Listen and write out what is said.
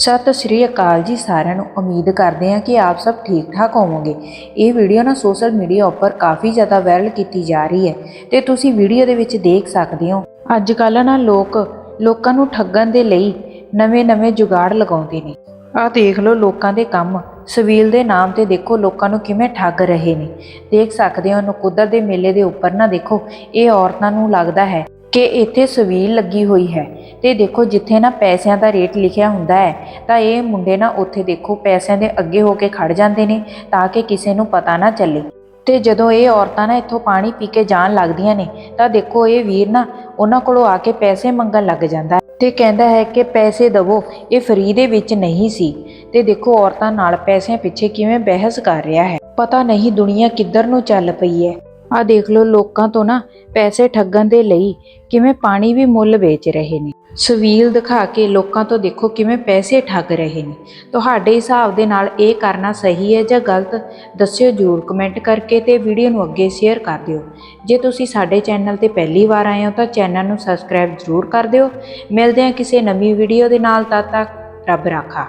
ਸਤਿ ਸ਼੍ਰੀ ਅਕਾਲ ਜੀ ਸਾਰਿਆਂ ਨੂੰ ਉਮੀਦ ਕਰਦੇ ਹਾਂ ਕਿ ਆਪ ਸਭ ਠੀਕ ਠਾਕ ਹੋਵੋਗੇ। ਇਹ ਵੀਡੀਓ ਨਾ ਸੋਸ਼ਲ ਮੀਡੀਆ ਉੱਪਰ ਕਾਫੀ ਜ਼ਿਆਦਾ ਵਾਇਰਲ ਕੀਤੀ ਜਾ ਰਹੀ ਹੈ ਤੇ ਤੁਸੀਂ ਵੀਡੀਓ ਦੇ ਵਿੱਚ ਦੇਖ ਸਕਦੇ ਹੋ। ਅੱਜ ਕੱਲ੍ਹ ਨਾ ਲੋਕ, ਲੋਕਾਂ ਨੂੰ ਠੱਗਣ ਦੇ ਲਈ ਨਵੇਂ-ਨਵੇਂ ਜੁਗਾੜ ਲਗਾਉਂਦੇ ਨੇ। ਆਹ ਦੇਖ ਲਓ ਲੋਕਾਂ ਦੇ ਕੰਮ। ਸਵੀਲ ਦੇ ਨਾਮ ਤੇ ਦੇਖੋ ਲੋਕਾਂ ਨੂੰ ਕਿਵੇਂ ਠੱਗ ਰਹੇ ਨੇ। ਦੇਖ ਸਕਦੇ ਹੋ ਨਕੁੱਦਰ ਦੇ ਮੇਲੇ ਦੇ ਉੱਪਰ ਨਾ ਦੇਖੋ, ਇਹ ਔਰਤਾਂ ਨੂੰ ਲੱਗਦਾ ਹੈ ਕਿ ਇੱਥੇ ਸਵੀਲ ਲੱਗੀ ਹੋਈ ਹੈ। ਤੇ ਦੇਖੋ ਜਿੱਥੇ ਨਾ ਪੈਸਿਆਂ ਦਾ ਰੇਟ ਲਿਖਿਆ ਹੁੰਦਾ ਹੈ, ਤਾਂ ਇਹ ਮੁੰਡੇ ਨਾ ਉੱਥੇ ਦੇਖੋ ਪੈਸਿਆਂ ਦੇ ਅੱਗੇ ਹੋ ਕੇ ਖੜ ਜਾਂਦੇ ਨੇ, ਤਾਂ ਕਿ ਕਿਸੇ ਨੂੰ ਪਤਾ ਨਾ ਚੱਲੇ। ਤੇ ਜਦੋਂ ਇਹ ਔਰਤਾਂ ਨਾ ਇੱਥੋਂ ਪਾਣੀ ਪੀ ਕੇ ਜਾਣ ਲੱਗਦੀਆਂ ਨੇ, ਤਾਂ ਦੇਖੋ ਇਹ ਵੀਰ ਨਾ ਉਹਨਾਂ ਕੋਲੋਂ ਆ ਕੇ ਪੈਸੇ ਮੰਗਣ ਲੱਗ ਜਾਂਦਾ ਹੈ। ਤੇ ਕਹਿੰਦਾ ਹੈ ਕਿ ਪੈਸੇ ਦਵੋ, ਇਹ ਫਰੀ ਦੇ ਵਿੱਚ ਨਹੀਂ ਸੀ। ਤੇ ਦੇਖੋ ਔਰਤਾਂ ਨਾਲ ਪੈਸਿਆਂ ਪਿੱਛੇ ਕਿਵੇਂ ਬਹਿਸ ਕਰ ਰਿਹਾ ਹੈ। ਪਤਾ ਨਹੀਂ ਦੁਨੀਆ ਕਿੱਧਰ ਨੂੰ ਚੱਲ ਪਈ ਹੈ। ਆ ਦੇਖ ਲਓ ਲੋਕਾਂ ਤੋਂ ਨਾ ਪੈਸੇ ਠੱਗਣ ਦੇ ਲਈ ਕਿਵੇਂ ਪਾਣੀ ਵੀ ਮੁੱਲ ਵੇਚ ਰਹੇ ਨੇ। ਸਵੀਲ ਦਿਖਾ ਕੇ ਲੋਕਾਂ ਤੋਂ ਦੇਖੋ ਕਿਵੇਂ ਪੈਸੇ ਠੱਗ ਰਹੇ ਨੇ। ਤੁਹਾਡੇ ਹਿਸਾਬ ਦੇ ਨਾਲ ਇਹ ਕਰਨਾ ਸਹੀ ਹੈ ਜਾਂ ਗਲਤ, ਦੱਸਿਓ ਜਰੂਰ ਕਮੈਂਟ ਕਰਕੇ ਤੇ ਵੀਡੀਓ ਨੂੰ ਅੱਗੇ ਸ਼ੇਅਰ ਕਰ ਦਿਓ। ਜੇ ਤੁਸੀਂ ਸਾਡੇ ਚੈਨਲ ਤੇ ਪਹਿਲੀ ਵਾਰ ਆਏ ਹੋ ਤਾਂ ਚੈਨਲ ਨੂੰ ਸਬਸਕ੍ਰਾਈਬ ਜ਼ਰੂਰ ਕਰ ਦਿਓ। ਮਿਲਦੇ ਹਾਂ ਕਿਸੇ ਨਵੀਂ ਵੀਡੀਓ ਦੇ ਨਾਲ, ਤਦ ਤੱਕ ਰੱਬ ਰਾਖਾ।